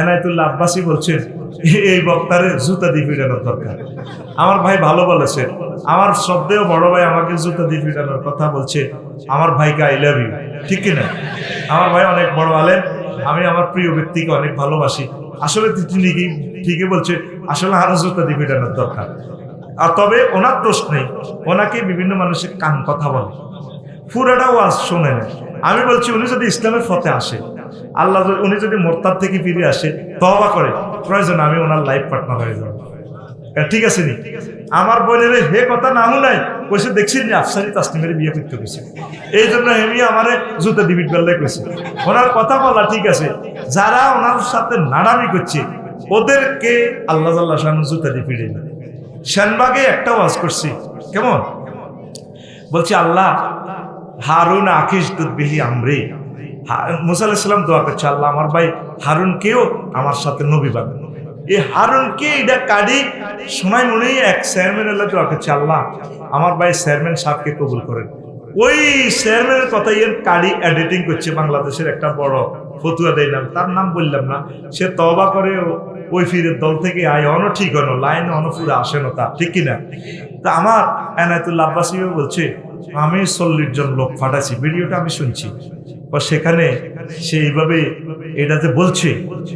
এনায়তুল্লাহ আব্বাসি বলছেন, এই বক্তারে জুতা দিয়ে ফিরানোর দরকার। আমার ভাই ভালো বলেছেন আমার শ্রদ্ধেয় বড় ভাই আমাকে জুতা দিয়ে ফিরানোর কথা বলছে, আমার ভাইকে আই লাভ ইউ ঠিক কিনা আমার ভাই অনেক বড় আলেন আমি আমার প্রিয় ব্যক্তিকে অনেক ভালোবাসি। আসলে তিনি ঠিকই বলছে, আসলে আরও জুতা দিয়ে ফিরানোর দরকার। আর তবে ওনার দোষ নেই ওনাকে বিভিন্ন মানুষের কান কথা বলে। পুরাটা ওয়াজ শোনে না আমি বলছি, উনি যদি ইসলামের ফতে আসে আল্লাহ উনি যদি মোরতাদ থেকে ফিরে আসে তবা করে, প্রয়োজন আমি ওনার লাইফ পার্টনার হয়ে যাব। ঠিক আছে নি? আমার বোনের হে কথা না নাই কইছে, দেখছি নি, আফসারি তাসনিমের বিয়ে করতে গেছে এই জন্য হেমি আমারে জুতা দিবিট বেল্লাই কইছে। ওনার কথা বলা ঠিক আছে। যারা ওনার সাথে নাড়ামি করছে, ওদেরকে আল্লাহ আল্লাহ শাহ জুতা দিয়ে ফিরে শ্যানবাগে একটা ওয়াজ করছি। কেমন? বলছি, আল্লাহ, হারুন আকিস দুধবিহি আমরে মুসা আলাহিসাল্লাম দোয়া করছে, আল্লাহ আমার ভাই হারুনকেও আমার সাথে নবী বানান। এই হারুনকে এটা কাড়ি সময় মনে এক চেয়ারম্যান আল্লাহ দোয়া করছে, আল্লাহ আমার ভাই চেয়ারম্যান সাহেবকে কবুল করেন। ওই চেয়ারম্যানের কথা এর কাড়ি এডিটিং করছে বাংলাদেশের একটা বড় ফতুয়া দেয় নাম, তার নাম বললাম না। সে তবা করে ওই ফিরের দল থেকে আয়, অন ঠিক হনো, লাইন অন পুরো আসে না তা, ঠিক কিনা? তা আমার এনায়তুল্লা আব্বাসী বলছে, আমি চল্লিশ জন লোক ফাটাইছি, ভিডিওটা আমি শুনছি। বা সেখানে সে এইভাবে এটাতে বলছে,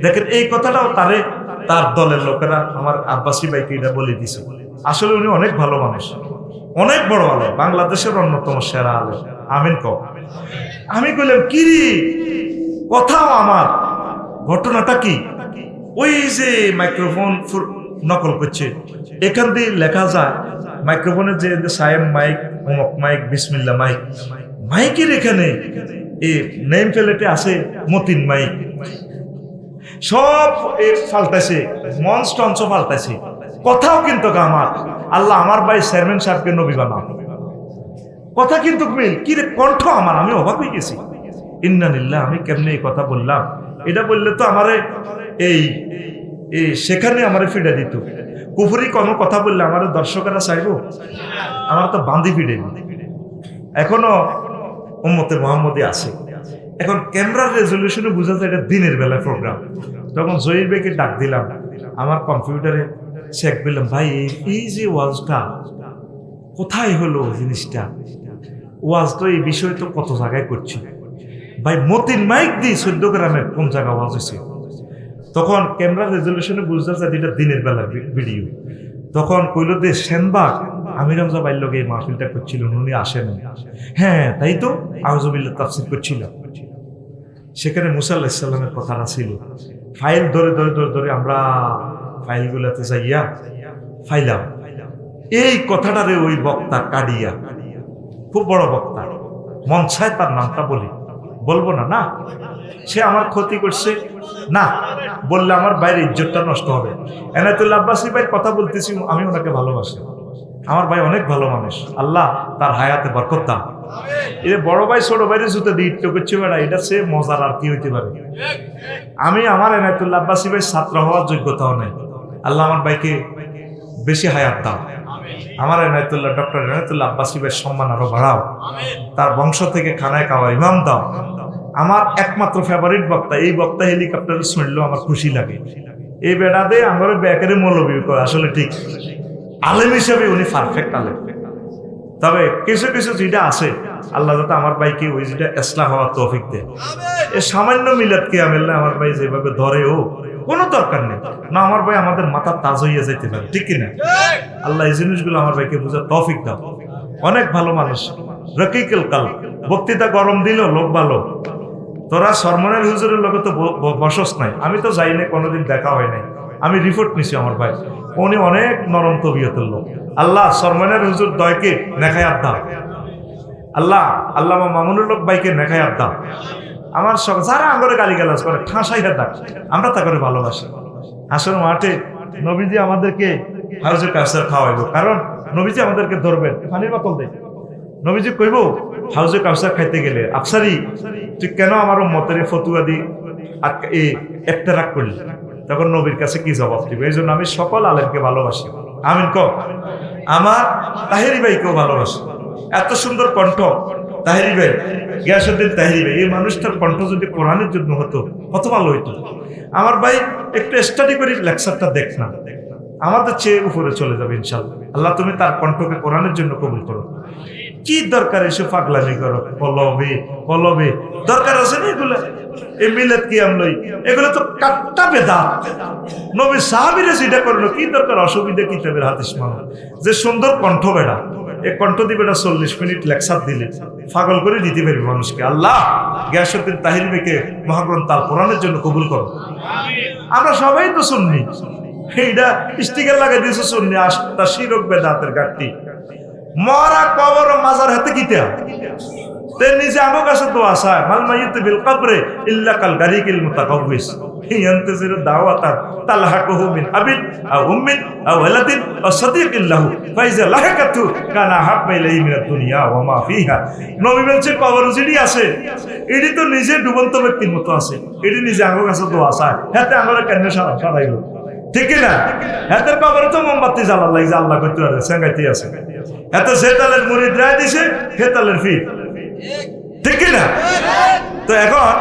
দেখেন এই কথাটাও তারে, তার দলের লোকেরা, আমার আব্বাসী ভাইকে এটা বলে দিছে। আসলে উনি অনেক ভালো মানুষ, অনেক বড় আলো বাংলাদেশের অন্যতম সেরা আলো আমিন ক আমি কইলাম, কি রে? কথাও আমার। ঘটনাটা কি? ওই যে মাইক্রোফোন নকল করছে। এখান দিয়ে লেখা যায় মাইক্রোফোনের যে সায়েম মাইক মাইক বিসমিল্লা মাইক। মাইকের এখানে এ নেম প্লেটে আছে মতিন মাইক সব এ ফাল্টাইছে মঞ্চ টঞ্চ ফাল্টাইছে কথাও কিন্তু আমার আল্লাহ আমার ভাই চেয়ারম্যান সাহেবকে নবী বানাও। কথা কিন্তু মিল। কি রে কণ্ঠ আমার, আমি অবাক হয়ে গেছি। ইন্নানিল্লাহ আমি কেমনে এই কথা বললাম? এটা বললে তো আমারে এই এই সেখানে আমারে ফিডে দিত। কুফুরি কোনো কথা বললে আমার দর্শকেরা চাইব? আমার তো বান্দি ফিডে এখনও উম্মতে মোহাম্মদী আছে। এখন ক্যামেরার রেজলিউশনে বোঝা যায় এটা দিনের বেলায় প্রোগ্রাম তখন জহির বেকে ডাক দিলাম, আমার কম্পিউটারে চেক দিলাম ভাই, এই- যে ওয়াজটা, কোথায় হলো জিনিসটা? ওয়াজ তো এই বিষয় তো কত জায়গায় করছি? ভাই, মতিন মাইক দি চোদ্দ গ্রামের কোন জায়গা ওয়াজ হয়েছে? তখন ক্যামেরা রেজলিউশনে বুঝতে চাই এটা দিনের বেলা ভিডিও। তখন কইল যে সেনবাগ আমির হামজা লোক এই মাহফিলটা করছিল উনি আসেন। হ্যাঁ তাই তো? আহজবিল্লা তাফসির করছিল। সেখানে মুসা আল্লাহিসাল্লামের কথাটা ছিল। ফাইল ধরে ধরে ধরে ধরে আমরা ফাইলগুলোতে যাইয়া ফাইলাম। এই কথাটারে ওই বক্তা কাডিয়া খুব বড় বক্তা। মন চায় তার নামটা বলি। বলব না না? সে আমার ক্ষতি করছে? না। বললে আমার বাইরে ইজ্জতটা নষ্ট হবে। এনায়তুল্লাহ আব্বাসী ভাই কথা বলতেছি, আমি ওনাকে ভালোবাসি। আমার ভাই অনেক ভালো মানুষ। আল্লাহ তার হায়াতে বরকত দান। এটা বড় ভাই ছোট ভাইরে জুতো দিয়ে ইট্টো করছে বেড়া এটা সে মজার আর কি হইতে পারে? আমি আমার এনায়তুল্লাহ আব্বাসী ভাই ছাত্র হওয়ার যোগ্যতাও নেই। আল্লাহ আমার ভাইকে বেশি হায়াত দাও। আমার এনায়তুল্লাহ ডক্টর এনায়তুল্লাহ আব্বাসী ভাইয়ের সম্মান আরও বাড়াও। তার বংশ থেকে খানায় খাওয়া ইমাম দাও। আমার একমাত্র ফেভারিট বক্তা এই বক্তা হেলিকপ্টারে শুনলেও আমার খুশি লাগে। এই বেড়াতে আমার ব্যাকেরে মৌলবী আসলে ঠিক। আলেম হিসেবে উনি পারফেক্ট আলেম। তবে কিছু কিছু যেটা আছে আল্লাহ যাতে আমার ভাইকে ওই যেটা এসলা হওয়ার তৌফিক দেয় এ সামান্য মিলাদ মিলাদকে আমেল্লা আমার ভাই যেভাবে ধরে ও কোনো দরকার নেই। না আমার ভাই আমাদের মাথা তাজ হইয়া যাইতে পারে ঠিক কিনা? আল্লাহ এই জিনিসগুলো আমার ভাইকে বুঝার তৌফিক দাও। অনেক ভালো মানুষ রকিকেল কাল বক্তৃতা গরম দিল লোক ভালো। তোরা সরমনের হুজুরের লোকে তো বসস নাই। আমি তো যাই নাই কোনোদিন দেখা হয় নাই। আমি রিপোর্ট নিছি আমার ভাই। উনি অনেক নরম তবিয়তের লোক। আল্লাহ সরমনের হুজুর দয়কে নেখায় আড্ডা আল্লাহ আল্লাহ মামুনুর লোক ভাইকে নেখায় আড্ডা আমার সব যারা আঙ্গরে গালি গালাজ করে ঠাঁসাই ডাক আমরা তা করে ভালোবাসি। আসলে মাঠে নবীজি আমাদেরকে হাউজে কাউসার খাওয়াইব। কারণ নবীজি আমাদেরকে ধরবেন। পানির বোতল দেয় নবীজি কইব, হাউজে কাউসার খাইতে গেলে আফসারি, তুই কেন আমার মতের ফতুয়া দি আটকা- এই একটা রাগ করলি? তখন নবীর কাছে কি জবাব দিব? এই জন্য আমি সকল আলেমকে ভালোবাসি। আমিন ক আমার তাহেরি ভাইকেও ভালোবাসি। এত সুন্দর কণ্ঠ। তাহেরি ভাই গিয়াসুদ্দিন তাহিরি ভাই, এই মানুষটার কণ্ঠ যদি কোরআনের জন্য হতো, কত ভালো হইতো। আমার ভাই একটু স্টাডি করে লেকচারটা দেখ না। আমাদের চেয়ে উপরে চলে যাবে ইনশাল্লাহ। আল্লাহ তুমি তার কণ্ঠকে কোরআনের জন্য কবুল করো। কি দরকার এসে পাগলামি করো? পলবে পলবে দরকার আছে না এগুলো? এই মিলেত কি আমলই এগুলো তো কাট্টা বেদা নবী সাহাবিরে যেটা করল, কি দরকার? অসুবিধা কিতাবের মানো যে সুন্দর কণ্ঠ বেড়া। এই কণ্ঠ দিবে না চল্লিশ মিনিট লেকচার দিলে। করে দিতে পারবে মানুষকে। আল্লাহ গ্যাসুদ্দিন তাহির বেকে মহাগ্রন্থ আল কোরআনের জন্য কবুল করো। আমরা সবাই তো শুননি এইটা স্টিকার লাগাই দিয়েছে শুননি আস্তা শিরক বেদাতের গাঠটি মরা কবর মাজার হাতে কিতা তে নিজে আমো কাছে তো আসা মাল মাইয়িত বিল কবরে ইল্লা কাল গারিকিল মুতাকাব্বিস ينتظر دعوة تلحقه من أب أو أم أو ولد أو صديق له فإذا لحقته كان أحب إليه من الدنيا وما فيها নবী বলছে কবর যেটি আছে এটি তো নিজে ডুবন্ত ব্যক্তির মতো আছে এটি নিজে আমার কাছে তো আসা হাতে আমার কেন সারা সারাইল ঠিক না। হাতের কবরে তো মোমবাতি জ্বালার লাগছে আল্লাহ করতে পারে সেঙ্গাইতে আছে। এত সেতালের মুড়ি দ্রায় দিছে হেতালের ফি ঠিক না। তো এখন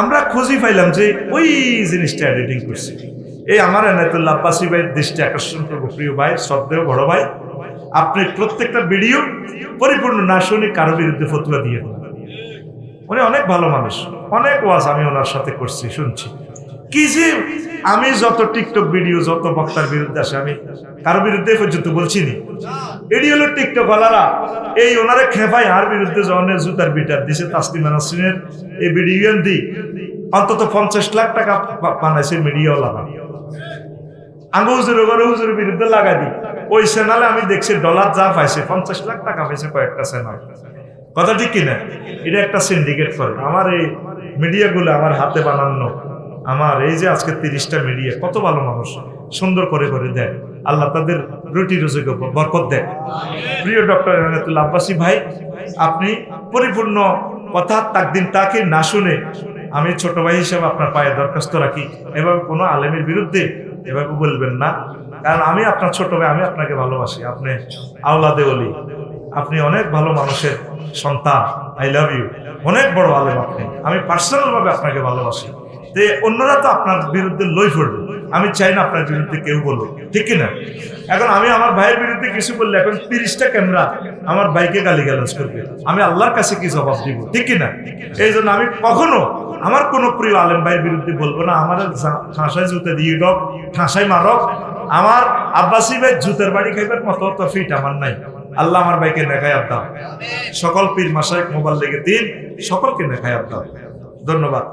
আমরা খুঁজি পাইলাম যে ওই জিনিসটা এডিটিং করছি। এই আমার এনায়তুল্লাহ আব্বাসী ভাইয়ের দৃষ্টি আকর্ষণ করব, প্রিয় ভাই, শ্রদ্ধেয় বড় ভাই। আপনি প্রত্যেকটা ভিডিও পরিপূর্ণ না শুনে কারও বিরুদ্ধে ফতুয়া দিয়ে। উনি অনেক ভালো মানুষ, অনেক ওয়াজ আমি ওনার সাথে করছি, শুনছি। কি যে আমি যত টিকটক ভিডিও, যত বক্তার বিরুদ্ধে আসে, আমি কারও বিরুদ্ধে পর্যন্ত বলছি নি এটি হলো টিকটক ওয়ালারা এই ওনারে খেপাই আর বিরুদ্ধে জনের জুতার বিটার দিছে তাসলিমা নাসরিনের এই ভিডিও দি অন্তত পঞ্চাশ লাখ টাকা বানাইছে মিডিয়াওয়ালারা আঙ্গু হুজুর ওগরে হুজুরের বিরুদ্ধে লাগাই দিই। ওই চ্যানেলে আমি দেখছি ডলার যা পাইছে, পঞ্চাশ লাখ টাকা পাইছে কয়েকটা চ্যানেল কথা ঠিক কিনা? এটা একটা সিন্ডিকেট করে। আমার এই মিডিয়াগুলো আমার হাতে বানানো আমার এই যে আজকে তিরিশটা মিডিয়া, কত ভালো মানুষ, সুন্দর করে করে দেয়। আল্লাহ তাদের রুটি রুজিকে বরকত দেয়। প্রিয় ডক্টর এনায়তুল্লাহ আব্বাসী ভাই, আপনি পরিপূর্ণ কথা তাকদিন তাকে না শুনে আমি ছোট ভাই হিসেবে আপনার পায়ে দরখাস্ত রাখি। এভাবে কোনো আলেমের বিরুদ্ধে এভাবে বলবেন না। কারণ আমি আপনার ছোট ভাই, আমি আপনাকে ভালোবাসি। আপনি আওলাদে অলি আপনি অনেক ভালো মানুষের সন্তান। I love you. অনেক বড় আলেম আপনি। আমি পার্সোনালভাবে আপনাকে ভালোবাসি। তো অন্যরা তো আপনার বিরুদ্ধে লই পড়বে আমি চাই না আপনার বিরুদ্ধে কেউ বলুক। ঠিক কিনা? এখন আমি আমার ভাইয়ের বিরুদ্ধে কিছু বললে এখন তিরিশটা ক্যামেরা আমার ভাইকে গালি গালাজ করবে। আমি আল্লাহর কাছে কি জবাব দিব? ঠিক কিনা? এই জন্য আমি কখনো আমার কোনো প্রিয় আলেম ভাইয়ের বিরুদ্ধে বলব না। আমার ঠাঁসায় জুতে দিয়ে ডক ঠাঁসাই মারক। আমার আব্বাসী ভাই জুতের বাড়ি খাইবার মতো তো ফিট আমার নাই। আল্লাহ আমার ভাইকে দেখায় দাও। সকল পীর মাসায় মোবাইল লেগে দিন, সকলকে দেখায় দাও। ধন্যবাদ।